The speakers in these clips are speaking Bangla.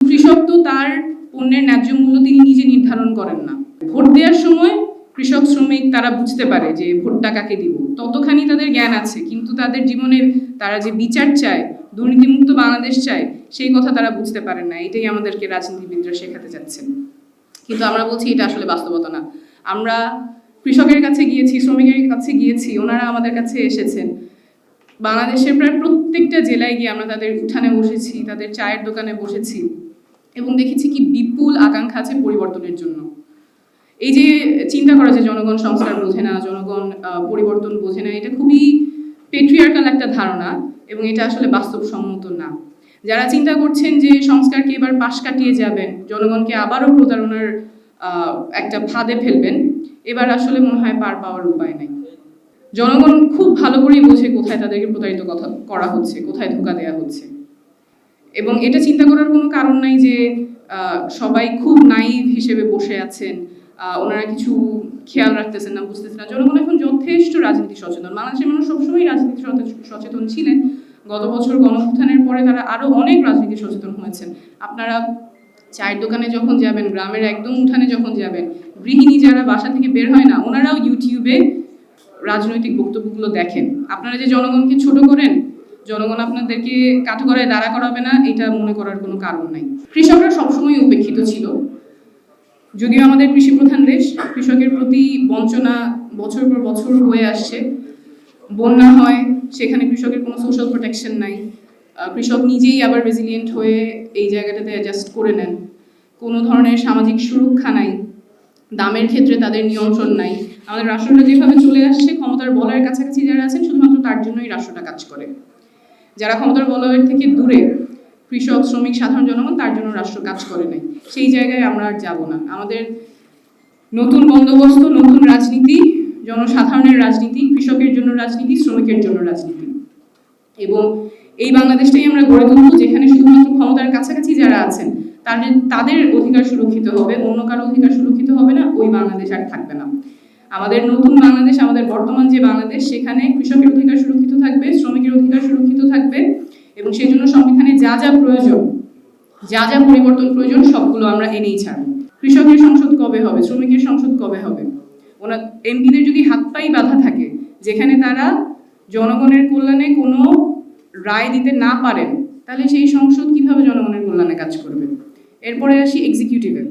কৃষক তো তার পণ্যের ন্যায্য মূল্য তিনি নিজে নির্ধারণ করেন না। ভোট দেওয়ার সময় কৃষক, শ্রমিক তারা বুঝতে পারে যে ভোটটা কাকে দিব। ততখানি তাদের জ্ঞান আছে, কিন্তু তাদের জীবনের তারা যে বিচার চায়, দুর্নীতিমুক্ত বাংলাদেশ চায়, সেই কথা তারা বুঝতে পারেন না। এটাই আমাদেরকে রাজনীতিবিদরা শেখাতে চাচ্ছেন। কিন্তু আমরা বলছি এটা আসলে বাস্তবতা না। আমরা কৃষকের কাছে গিয়েছি, শ্রমিকের কাছে গিয়েছি, ওনারা আমাদের কাছে এসেছেন। বাংলাদেশের প্রায় প্রত্যেকটা জেলায় গিয়ে আমরা তাদের উঠানে বসেছি, তাদের চায়ের দোকানে বসেছি। এবং দেখেছি কি বিপুল আকাঙ্ক্ষা আছে পরিবর্তনের জন্য। এই যে চিন্তা করা যে জনগণ সংস্কার বোঝে না, জনগণ পরিবর্তন বোঝে না, এটা খুবই পেট্রিয়ার্কাল একটা ধারণা এবং এটা আসলে বাস্তবসম্মত না। যারা চিন্তা করছেন যে সংস্কারকে এবার পাশ কাটিয়ে যাবেন, জনগণকে আবারও প্রতারণার একটা ফাঁদে ফেলবেন, এবার আসলে মনে হয় পার পাওয়ার উপায় নাই। জনগণ খুব ভালো করেই বোঝে কোথায় তাদেরকে প্রতারিত কথা, করা হচ্ছে, কোথায় ধোকা দেওয়া হচ্ছে। এবং এটা চিন্তা করার কোনো কারণ নাই যে সবাই খুব নাইভ হিসেবে বসে আছেন। ওনারা কিছু খেয়াল রাখতেছেন না, বুঝতেছেন না। জনগণ এখন যথেষ্ট রাজনীতি সচেতন। বাংলাদেশের মানুষ সবসময় রাজনীতি সচে- সচেতন ছিলেন। গত বছর গণউত্থানের পরে তারা আরও অনেক রাজনীতি সচেতন হয়েছেন। আপনারা চায়ের দোকানে যখন যাবেন, গ্রামের একদম উঠানে যখন যাবেন, গৃহিণী যারা বাসা থেকে বের হয় না, ওনারাও ইউটিউবে রাজনৈতিক বক্তব্যগুলো দেখেন। আপনারা যে জনগণকে ছোট করেন জনগণ আপনাদেরকে কাঠগড়ায় দাঁড়া করাবে না, এটা মনে করার কোনো কারণ নাই। কৃষকরা সবসময় উপেক্ষিত ছিল। যদিও আমাদের কৃষি প্রধান দেশ, কৃষকের প্রতি বঞ্চনা বছর পর বছর হয়ে আসছে। বন্যা হয়, সেখানে কৃষকের কোনো সোশ্যাল প্রোটেকশন নাই। কৃষক নিজেই আবার রেজিলিয়েন্ট হয়ে এই জায়গাটাতে অ্যাডজাস্ট করে নেন। কোনো ধরনের সামাজিক সুরক্ষা নাই। দামের ক্ষেত্রে তাদের নিয়ন্ত্রণ নাই। আমাদের রাষ্ট্রটা যেভাবে চলে আসছে, ক্ষমতার বলয়ের কাছাকাছি যারা আছেন, শুধুমাত্র তার জন্যই রাষ্ট্রটা কাজ করে। যারা ক্ষমতার বলয়ের থেকে দূরে, কৃষক, শ্রমিক, সাধারণ জনগণ, তার জন্য রাষ্ট্র কাজ করে নাই। সেই জায়গায় আমরা আর যাব না। আমাদের নতুন বন্দোবস্ত, নতুন রাজনীতি, জনসাধারণের রাজনীতি, কৃষকের জন্য রাজনীতি, শ্রমিকের জন্য রাজনীতি। এবং এই বাংলাদেশটাই আমরা গড়ে তুলব, যেখানে শুধুমাত্র ক্ষমতার কাছাকাছি যারা আছেন, তাদের তাদের অধিকার সুরক্ষিত হবে, অন্য কারও অধিকার সুরক্ষিত হবে না, ওই বাংলাদেশ আর থাকবে না। আমাদের নতুন বাংলাদেশ, আমাদের বর্তমান যে বাংলাদেশ, সেখানে কৃষকের অধিকার সুরক্ষিত থাকবে, শ্রমিকের অধিকার সুরক্ষিত এবং সেই জন্য সংবিধানে যা যা প্রয়োজন, যা যা পরিবর্তন প্রয়োজন, সবগুলো আমরা এনেই ছাড়ব কৃষকের সংসদ কবে হবে? শ্রমিকের সংসদ কবে হবে? ওনার এমপিদের যদি হাত পাই বাধা থাকে, যেখানে তারা জনগণের কল্যাণে কোনো রায় দিতে না পারেন, তাহলে সেই সংসদ কীভাবে জনগণের কল্যাণে কাজ করবে? এরপরে আসি এক্সিকিউটিভে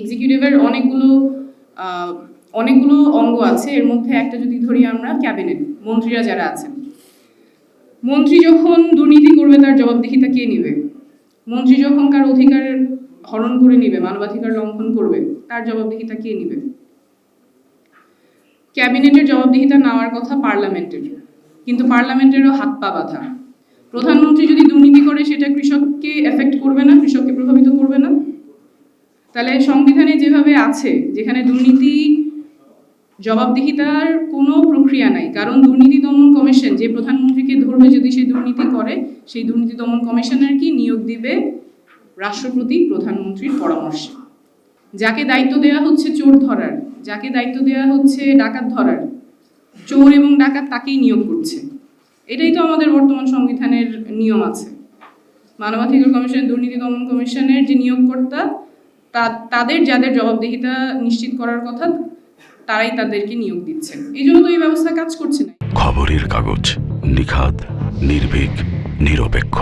এক্সিকিউটিভের অনেকগুলো অনেকগুলো অঙ্গ আছে। এর মধ্যে একটা যদি ধরি আমরা ক্যাবিনেট মন্ত্রীরা যারা আছেন। মন্ত্রী যখন দুর্নীতি করবে, তার জবাবদিহিতা কে নিবে? মন্ত্রী যখন কার অধিকার হরণ করে নিবে, মানবাধিকার লঙ্ঘন করবে, তার জবাবদিহিতা কে নেবে? ক্যাবিনেটের জবাবদিহিতা নেওয়ার কথা পার্লামেন্টের। কিন্তু পার্লামেন্টেরও হাত পা বাঁধা। প্রধানমন্ত্রী যদি দুর্নীতি করে, সেটা কৃষককে এফেক্ট করবে না, কৃষককে প্রভাবিত করবে না? তাহলে সংবিধানে যেভাবে আছে, যেখানে দুর্নীতি জবাবদিহিতার কোনো প্রক্রিয়া নাই। কারণ দুর্নীতি দমন কমিশন, যে প্রধানমন্ত্রীকে ধরবে যদি সে দুর্নীতি করে, সেই দুর্নীতি দমন কমিশনের কি নিয়োগ দিবে রাষ্ট্রপতি প্রধানমন্ত্রীর পরামর্শে। যাকে দায়িত্ব দেওয়া হচ্ছে চোর ধরার, যাকে দায়িত্ব দেওয়া হচ্ছে ডাকাত ধরার, চোর এবং ডাকাত তাকেই নিয়োগ করছে। এটাই তো আমাদের বর্তমান সংবিধানের নিয়ম আছে। মানবাধিকার কমিশন, দুর্নীতি দমন কমিশনের যে নিয়োগকর্তা তাদের যাদের জবাবদিহিতা নিশ্চিত করার কথা তারাই তাদেরকে নিয়োগ দিচ্ছেন। এই জন্য তো এই ব্যবস্থা কাজ করছে না। খবরের কাগজ নিখাত নির্ভীক, নিরপেক্ষ।